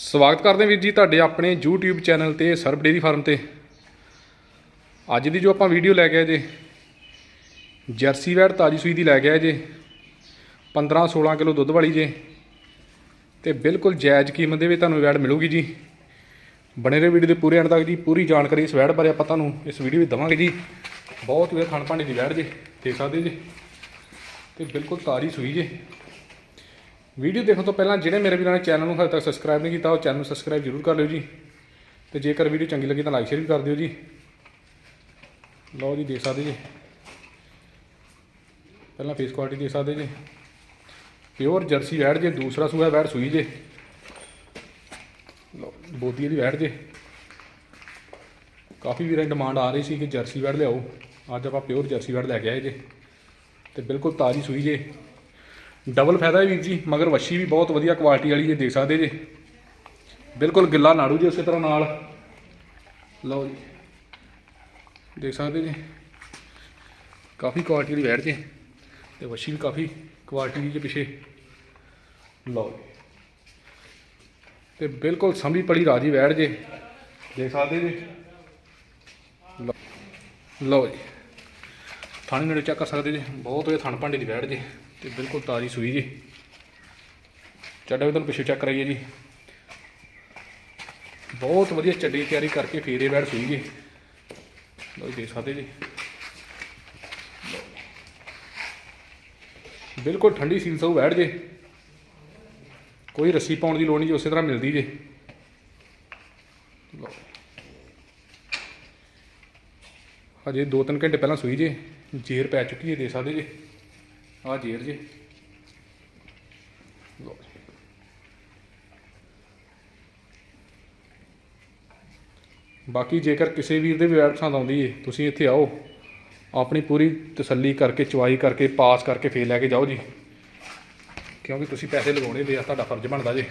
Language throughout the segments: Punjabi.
ਸਵਾਗਤ ਕਰਦੇ ਵੀਰ ਜੀ ਤੁਹਾਡੇ ਆਪਣੇ YouTube ਚੈਨਲ ਤੇ ਸਰਬ ਡੇਰੀ ਫਾਰਮ ਤੇ। ਅੱਜ ਦੀ ਜੋ ਆਪਾਂ ਵੀਡੀਓ ਲੈ ਕੇ ਆਏ ਜੇ, ਜਰਸੀ ਵੈੜ ਤਾਜੀ ਸੂਈ ਦੀ ਲੈ ਕੇ ਆਏ ਜੇ 15 16 ਕਿਲੋ ਦੁੱਧ ਵਾਲੀ ਜੇ, ਤੇ ਬਿਲਕੁਲ ਜਾਇਜ਼ ਕੀਮਤ ਦੇ ਵਿੱਚ ਤੁਹਾਨੂੰ ਵੈੜ ਮਿਲੂਗੀ ਜੀ। ਬਣੇ ਰਹੋ ਵੀਡੀਓ ਦੇ ਪੂਰੇ ਅੰਤ ਤੱਕ ਜੀ, ਪੂਰੀ ਜਾਣਕਾਰੀ ਇਸ ਵੈੜ ਬਾਰੇ ਆਪਾਂ ਤੁਹਾਨੂੰ ਇਸ ਵੀਡੀਓ ਵਿੱਚ ਦਵਾਂਗੇ ਜੀ। ਬਹੁਤ ਵਧੀਆ ਖਾਣ ਭਾਂਡੇ ਦੀ ਵੈੜ ਜੇ, ਦੇਖ ਸਕਦੇ ਜੀ। ਤੇ ਬਿਲਕੁਲ ਤਾਜੀ ਸੂਈ ਜੇ। ਵੀਡੀਓ ਦੇਖਣ ਤੋਂ ਪਹਿਲਾਂ ਜਿਹੜੇ ਮੇਰੇ ਵੀਰਾਂ ਨੇ ਚੈਨਲ ਨੂੰ ਹਜੇ ਤੱਕ ਸਬਸਕ੍ਰਾਈਬ ਨਹੀਂ ਕੀਤਾ, ਉਹ ਚੈਨਲ ਨੂੰ ਸਬਸਕ੍ਰਾਈਬ ਜ਼ਰੂਰ ਕਰ ਲਿਓ ਜੀ। ਤੇ ਜੇਕਰ ਵੀਡੀਓ ਚੰਗੀ ਲੱਗੀ ਤਾਂ ਲਾਈਕ ਸ਼ੇਅਰ ਵੀ ਕਰ ਦਿਓ ਜੀ। ਲਓ ਜੀ, ਦੇਖ ਸਕਦੇ ਜੀ। ਪਹਿਲਾਂ ਫੇਸ ਕੁਆਲਿਟੀ ਦੇਖ ਸਕਦੇ ਜੀ। ਪਿਓਰ ਜਰਸੀ ਵੈੜ ਜੇ, ਦੂਸਰਾ ਸੂਆ ਵੈੜ ਸੂਈ ਜੇ। ਲਓ, ਬੋਦੀ ਦੀ ਵੈੜ ਜੇ। ਕਾਫੀ ਵੀਰਾਂ ਦੀ ਡਿਮਾਂਡ ਆ ਰਹੀ ਸੀ ਕਿ ਜਰਸੀ ਵੈੜ ਲਿਆਓ। ਅੱਜ ਆਪਾਂ ਪਿਓਰ ਜਰਸੀ ਵੈੜ ਲੈ ਕੇ ਆਏ ਜੇ। ਤੇ ਬਿਲਕੁਲ ਤਾਜ਼ੀ ਸੂਈ ਜੇ। ਡਬਲ ਫਾਇਦਾ ਹੈ ਵੀਰ ਜੀ, ਮਗਰ ਵੱਛੀ ਵੀ ਬਹੁਤ ਵਧੀਆ ਕੁਆਲਿਟੀ ਵਾਲੀ ਜੇ ਦੇਖ ਸਕਦੇ ਜੇ। ਬਿਲਕੁਲ ਗਿੱਲਾ ਨਾੜੂ ਜੀ ਉਸੇ ਤਰ੍ਹਾਂ ਨਾਲ। ਲਓ ਜੀ, ਦੇਖ ਸਕਦੇ ਜੀ। ਕਾਫੀ ਕੁਆਲਿਟੀ ਦੀ ਵੈੜ ਜੇ ਤੇ ਵੱਛੀ ਵੀ ਕਾਫੀ ਕੁਆਲਿਟੀ ਦੀ ਜੇ ਪਿਛੇ। ਲਓ ਜੀ। ਤੇ ਬਿਲਕੁਲ ਸੰਭੀ ਪੜੀ ਰਾਜੀ ਵੈੜ ਜੇ। ਦੇਖ ਸਕਦੇ ਜੀ? ਲਓ- ਲਓ ਜੀ। ਥਾਣੇ ਨੇੜੇ ਚੈੱਕ ਕਰ ਸਕਦੇ ਜੀ। ਬਹੁਤ ਵਧੀਆ ਥਣ ਭਾਂਡੇ ਦੀ ਵੈੜ ਜੀ। ਤੇ ਬਿਲਕੁਲ ਤਾਜ਼ੀ ਸੂਈ ਜੀ। ਚੱਡਾ ਵੀ ਤੁਹਾਨੂੰ ਪਿੱਛੇ ਚੈੱਕ ਕਰਾਈਏ ਜੀ। ਬਹੁਤ ਵਧੀਆ ਚੱਡੀ ਤਿਆਰੀ ਕਰਕੇ ਫੇਰੇ ਵੈੜ ਸੂਈ ਜੀ। ਲਓ ਜੀ ਦੇਖ ਸਕਦੇ ਜੀ। ਬਿਲਕੁਲ ਠੰਡੀ ਸੀਲ ਸੂ ਵੈੜ ਜੇ। ਕੋਈ ਰੱਸੀ ਪਾਉਣ ਦੀ ਲੋੜ ਨਹੀਂ ਜੀ, ਉਸੇ ਤਰ੍ਹਾਂ ਮਿਲਦੀ ਜੇ ਲਓ ਹਜੇ 2-3 ਘੰਟੇ ਪਹਿਲਾਂ ਸੂਈ ਜੇ, ਜੇਰ ਪੈ ਚੁੱਕੀ ਹੈ ਦੇ ਸਕਦੇ ਜੇ। ਆਹ ਜੇਰ ਜੇ। ਲਓ ਬਾਕੀ ਜੇਕਰ ਕਿਸੇ ਵੀਰ ਦੇ ਵੀ ਵੈਬ ਪਸੰਦ ਆਉਂਦੀ ਹੈ ਤੁਸੀਂ ਇੱਥੇ ਆਓ। ਆਪਣੀ ਪੂਰੀ ਤਸੱਲੀ ਕਰਕੇ ਚਵਾਈ ਕਰਕੇ, ਪਾਸ ਕਰਕੇ ਫੇਰ ਲੈ ਕੇ ਜਾਓ ਜੀ। ਕਿਉਂਕਿ ਤੁਸੀਂ ਪੈਸੇ ਲਗਾਉਣੇ ਦੇ ਆ ਤੁਹਾਡਾ ਫਰਜ਼ ਬਣਦਾ ਜੇ।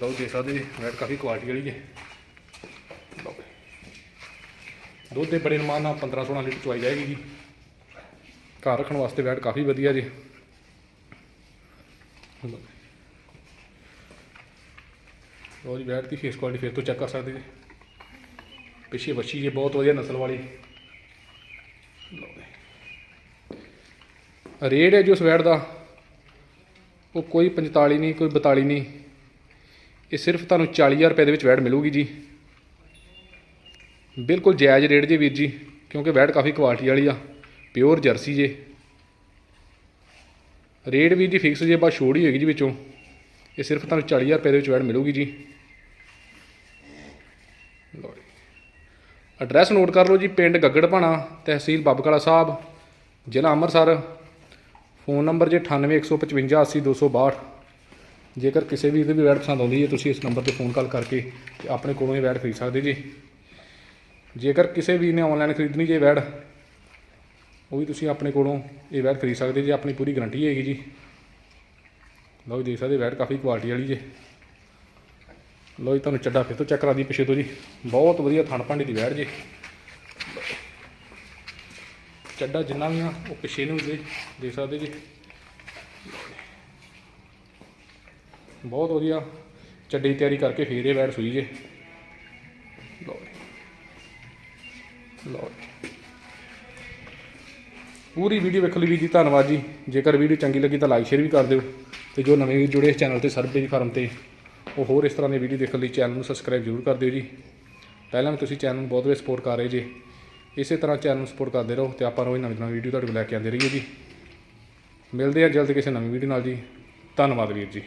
ਲਓ ਦੇ ਸਕਦੇ ਜੀ ਵੈਟ ਕਾਫੀ ਕੁਆਲਿਟੀ ਵਾਲੀ ਜੇ ਲਓ ਜੀ। ਦੁੱਧ ਦੇ ਬੜੇ ਨਮਾਨ ਨਾਲ 15 16 ਲੀਟਰ ਚਵਾਈ ਜਾਏਗੀ ਜੀ। ਘਰ ਰੱਖਣ ਵਾਸਤੇ ਵੈਟ ਕਾਫੀ ਵਧੀਆ ਜੀ। ਲਓ ਜੀ। ਵੈਟ ਦੀ ਫੇਸ ਕੁਆਲਿਟੀ ਫੇਰ ਤੋਂ ਚੈੱਕ ਕਰ ਸਕਦੇ ਜੀ। ਪਿੱਛੇ ਬੱਚੀ ਜੀ, ਬਹੁਤ ਵਧੀਆ ਨਸਲ ਵਾਲੀ। ਰੇਟ ਹੈ ਜੀ ਉਸ ਵੈਟ ਦਾ। ਉਹ ਕੋਈ 45 ਨਹੀਂ, ਕੋਈ 42 ਨਹੀਂ। ਇਹ ਸਿਰਫ ਤੁਹਾਨੂੰ 40000 ਰੁਪਏ ਦੇ ਵਿੱਚ ਵੈਟ ਮਿਲੂਗੀ ਜੀ। ਬਿਲਕੁਲ ਜਾਇਜ਼ ਰੇਟ ਜੇ ਵੀਰ ਜੀ, ਕਿਉਂਕਿ ਵੈਟ ਕਾਫੀ ਕੁਆਲਿਟੀ ਵਾਲੀ ਆ ਪਿਓਰ ਜਰਸੀ ਜੇ। ਰੇਟ ਵੀ ਜੀ ਫਿਕਸ ਜੇ, ਬਸ ਛੋੜ ਹੀ ਹੋਏਗੀ ਜੀ ਵਿੱਚੋਂ। ਇਹ ਸਿਰਫ ਤੁਹਾਨੂੰ 40000 ਰੁਪਏ ਦੇ ਵਿੱਚ ਵੈਟ ਮਿਲੂਗੀ ਜੀ। ਲਓ ਐਡਰੈਸ ਨੋਟ ਕਰ ਲਓ ਜੀ, ਪਿੰਡ ਗੱਗੜਪਾਣਾ ਤਹਿਸੀਲ ਬੱਬਕਾਲਾ ਸਾਹਿਬ, ਜ਼ਿਲ੍ਹਾ ਅੰਮ੍ਰਿਤਸਰ। ਫੋਨ ਨੰਬਰ ਜੇ 9815 80262 ਜੇਕਰ ਕਿਸੇ ਵੀ ਦੀ ਵੈਡ ਪਸੰਦ ਆਉਂਦੀ ਹੈ, ਤੁਸੀਂ ਇਸ ਨੰਬਰ ਤੇ ਫੋਨ ਕਾਲ ਕਰਕੇ ਤੇ ਆਪਣੇ ਕੋਲੋਂ ਇਹ ਵੈਡ ਖਰੀਦ ਸਕਦੇ ਜੀ। ਜੇਕਰ ਕਿਸੇ ਵੀ ਨੇ ਆਨਲਾਈਨ ਖਰੀਦਣੀ ਜੇ ਬੈਡ ਉਹ ਵੀ ਤੁਸੀਂ ਆਪਣੇ ਕੋਲੋਂ ਇਹ ਬੈਡ ਖਰੀਦ ਸਕਦੇ ਜੇ, ਆਪਣੀ ਪੂਰੀ ਗਾਰੰਟੀ ਹੈਗੀ ਜੀ। ਲਓ ਜੀ, ਦੇਖ ਸਕਦੇ ਬੈਡ ਕਾਫੀ ਕੁਆਲਿਟੀ ਵਾਲੀ ਜੇ। ਲਓ ਜੀ, ਤੁਹਾਨੂੰ ਚੱਡਾ ਫਿਰ ਤੋਂ ਚੈੱਕ ਕਰਾ ਦੀ ਪਿੱਛੇ ਤੋਂ ਜੀ। ਬਹੁਤ ਵਧੀਆ ਥਣ ਭਾਂਡੇ ਦੀ ਬੈਡ ਜੇ। ਚੱਡਾ ਜਿੰਨਾ ਵੀ ਆ, ਉਹ ਪਿੱਛੇ ਨੂੰ ਦੇ ਦੇਖ ਸਕਦੇ ਜੀ। ਬਹੁਤ ਵਧੀਆ, ਚੱਡੀ ਤਿਆਰੀ ਕਰਕੇ ਫੇਰ ਇਹ ਬੈਡ ਸੂਈ ਜੇ। ਪੂਰੀ ਵੀਡੀਓ ਵੇਖਣ ਲਈ ਵੀਰ ਜੀ ਧੰਨਵਾਦ ਜੀ। ਜੇਕਰ ਵੀਡੀਓ ਚੰਗੀ ਲੱਗੀ ਤਾਂ ਲਾਈਕ ਸ਼ੇਅਰ ਵੀ ਕਰ ਦਿਓ ਤੇ ਜੋ ਨਵੇਂ ਵੀਰ ਜੁੜੇ ਇਸ ਚੈਨਲ ਤੇ ਸਰਬੇ ਦੀ ਫਾਰਮ ਤੇ, ਉਹ ਹੋਰ ਇਸ ਤਰ੍ਹਾਂ ਦੀ ਵੀਡੀਓ ਦੇਖਣ ਲਈ ਚੈਨਲ ਨੂੰ ਸਬਸਕ੍ਰਾਈਬ ਜ਼ਰੂਰ ਕਰ ਦਿਓ ਜੀ। ਪਹਿਲਾਂ ਵੀ ਤੁਸੀਂ ਚੈਨਲ ਨੂੰ ਬਹੁਤ ਵਧੀਆ ਸਪੋਰਟ ਕਰ ਰਹੇ ਜੀ, ਇਸੇ ਤਰ੍ਹਾਂ ਚੈਨਲ ਨੂੰ ਸਪੋਰਟ ਕਰਦੇ ਰਹੋ ਤੇ ਆਪਾਂ ਰੋਜ਼ ਨਵੀਂ ਨਵੀਂ ਵੀਡੀਓ ਤੁਹਾਡੇ ਕੋਲ ਲੈ ਕੇ ਆਉਂਦੇ ਰਹੀਏ ਜੀ। ਮਿਲਦੇ ਆ ਜਲਦ ਕਿਸੇ ਨਵੀਂ ਵੀਡੀਓ ਨਾਲ ਜੀ। ਧੰਨਵਾਦ ਵੀਰ ਜੀ।